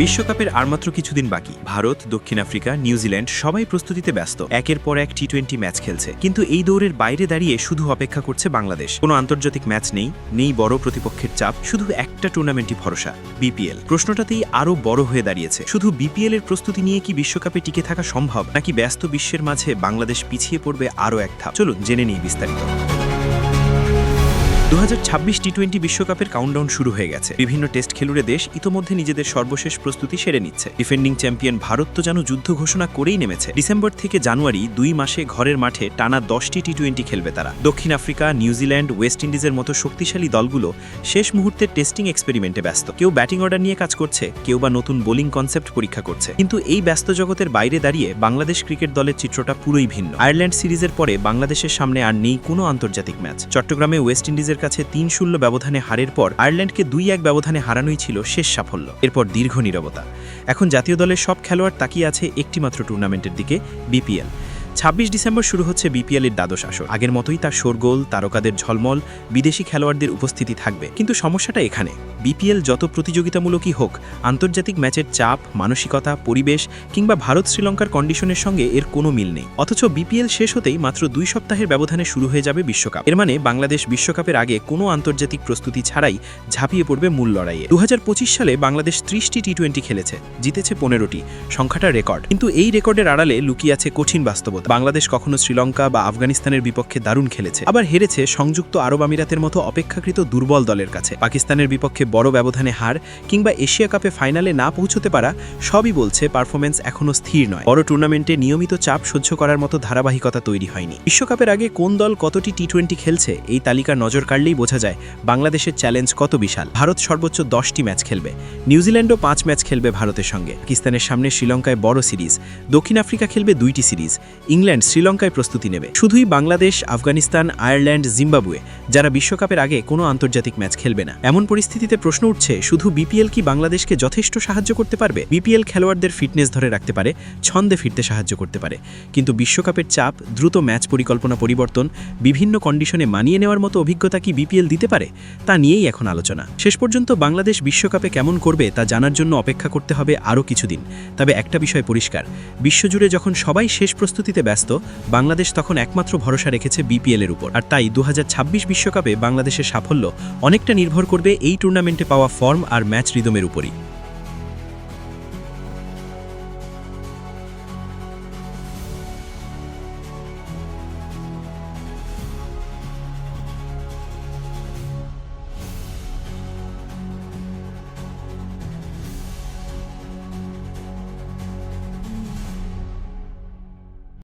বিশ্বকাপের আর মাত্র কিছুদিন বাকি। ভারত, দক্ষিণ আফ্রিকা, নিউজিল্যান্ড সবাই প্রস্তুতিতে ব্যস্ত। একের পর এক টি টোয়েন্টি ম্যাচ খেলছে। কিন্তু এই দৌড়ের বাইরে দাঁড়িয়ে শুধু অপেক্ষা করছে বাংলাদেশ। কোনো আন্তর্জাতিক ম্যাচ নেই নেই বড় প্রতিপক্ষের চাপ, শুধু একটা টুর্নামেন্টই ভরসা বিপিএল প্রশ্নটাতেই আরও বড় হয়ে দাঁড়িয়েছে। শুধু বিপিএল এর প্রস্তুতি নিয়ে কি বিশ্বকাপে টিকে থাকা সম্ভব, নাকি ব্যস্ত বিশ্বের মাঝে বাংলাদেশ পিছিয়ে পড়বে আরও এক ধাপ? চলুন জেনে নিই বিস্তারিত। দু টি টোয়েন্টি বিশ্বকাপের কাউন্টডাউন শুরু হয়ে গেছে। বিভিন্ন টেস্ট খেলুড়ে দেশ ইতোমধ্যে নিজেদের সর্বশেষ প্রস্তুতি সেরে নিচ্ছে। ডিফেন্ডিং চ্যাম্পিয়ন ভারত তো যেন যুদ্ধ ঘোষণা করেই নেমেছে। ডিসেম্বর থেকে জানুয়ারি দুই মাসে ঘরের মাঠে টানা দশটি টি টোয়েন্টি খেলবে তারা। দক্ষিণ আফ্রিকা নিউজিল্যান্ড ওয়েস্ট ইন্ডিজের মতো শক্তিশালী দলগুলো শেষ মুহূর্তের টেস্টিং এক্সপেরিমেন্টে ব্যস্ত। কেউ ব্যাটিং অর্ডার নিয়ে কাজ করছে, কেউ বা নতুন বোলিং কনসেপ্ট পরীক্ষা করছে। কিন্তু এই ব্যস্ত জগতের বাইরে দাঁড়িয়ে বাংলাদেশ ক্রিকেট দলের চিত্রটা পুরোই ভিন্ন। আয়ারল্যান্ড সিরিজের পরে বাংলাদেশের সামনে আর নেই কোনো আন্তর্জাতিক ম্যাচ। চট্টগ্রামে ওয়েস্ট ইন্ডিজের কাছে তিন শূন্য ব্যবধানে হারের পর আয়ারল্যান্ডকে দুই এক ব্যবধানে হারানোই ছিল শেষ সাফল্য। এরপর দীর্ঘ নিরবতা। এখন জাতীয় দলের সব খেলোয়াড় তাকিয়ে আছে একটিমাত্র টুর্নামেন্টের দিকে, বিপিএল। ছাব্বিশ ডিসেম্বর শুরু হচ্ছে বিপিএলের দ্বাদশ আসর। আগের মতোই তার শোরগোল, তারকাদের ঝলমল, বিদেশি খেলোয়াড়দের উপস্থিতি থাকবে। কিন্তু সমস্যাটা এখানে। বিপিএল যত প্রতিযোগিতামূলকই হোক, আন্তর্জাতিক ম্যাচের চাপ, মানসিকতা, পরিবেশ কিংবা ভারত শ্রীলঙ্কার কন্ডিশনের সঙ্গে এর কোনো মিল নেই। অথচ বিপিএল শেষ হতেই মাত্র দুই সপ্তাহের ব্যবধানে শুরু হয়ে যাবে বিশ্বকাপ। এর মানে বাংলাদেশ বিশ্বকাপের আগে কোনো আন্তর্জাতিক প্রস্তুতি ছাড়াই ঝাঁপিয়ে পড়বে মূল লড়াইয়ে। দু হাজার পঁচিশ সালে বাংলাদেশ ত্রিশটি টি টোয়েন্টি খেলেছে, জিতেছে পনেরোটি, সংখ্যাটা রেকর্ড। কিন্তু এই রেকর্ডের আড়ালে লুকিয়ে আছে কঠিন বাস্তবতা। বাংলাদেশ কখনো শ্রীলঙ্কা বা আফগানিস্তানের বিপক্ষে দারুণ খেলেছে, আবার হেরেছে সংযুক্ত আরব আমিরাতের মতো অপেক্ষাকৃত দুর্বল দলের কাছে। পাকিস্তানের বিপক্ষে বড় ব্যবধানে হার কিংবা এশিয়া কাপে ফাইনালে না পৌঁছতে পারা সবই বলছে পারফরমেন্স এখনও স্থির নয়। বড় টুর্নামেন্টে নিয়মিত চাপ সহ্য করার মতো ধারাবাহিকতা তৈরি হয়নি। বিশ্বকাপের আগে কোন দল কতটি টি টোয়েন্টি খেলছে, এই তালিকা নজর কাড়লেই বোঝা যায় বাংলাদেশের চ্যালেঞ্জ কত বিশাল। ভারত সর্বোচ্চ দশটি ম্যাচ খেলবে, নিউজিল্যান্ডও পাঁচ ম্যাচ খেলবে ভারতের সঙ্গে। পাকিস্তানের সামনে শ্রীলঙ্কায় বড় সিরিজ, দক্ষিণ আফ্রিকা খেলবে দুইটি সিরিজ ইংল্যান্ড শ্রীলঙ্কায় প্রস্তুতি নেবে। শুধুই বাংলাদেশ, আফগানিস্তান, আয়ারল্যান্ড, জিম্বাবুয়ে, যারা বিশ্বকাপের আগে কোনো আন্তর্জাতিক ম্যাচ খেলবে না। এমন পরিস্থিতিতে প্রশ্ন উঠছে, শুধু বিপিএল কি বাংলাদেশকে যথেষ্ট সাহায্য করতে পারবে? বিপিএল খেলোয়াড়দের ফিটনেস ধরে রাখতে পারে, ছন্দে ফিরতে সাহায্য করতে পারে। কিন্তু বিশ্বকাপের চাপ, দ্রুত ম্যাচ পরিকল্পনা পরিবর্তন, বিভিন্ন কন্ডিশনে মানিয়ে নেওয়ার মতো অভিজ্ঞতা কি বিপিএল দিতে পারে, তা নিয়েই এখন আলোচনা। শেষ পর্যন্ত বাংলাদেশ বিশ্বকাপে কেমন করবে, তা জানার জন্য অপেক্ষা করতে হবে আরও কিছুদিন। তবে একটা বিষয় পরিষ্কার, বিশ্বজুড়ে যখন সবাই শেষ প্রস্তুতিতে ব্যস্ত, বাংলাদেশ তখন একমাত্র ভরসা রেখেছে বিপিএলের উপর। আর তাই দু বিশ্বকাপে বাংলাদেশের সাফল্য অনেকটা নির্ভর করবে এই টুর্নামেন্টে পাওয়া ফর্ম আর ম্যাচ রিদমের উপরই।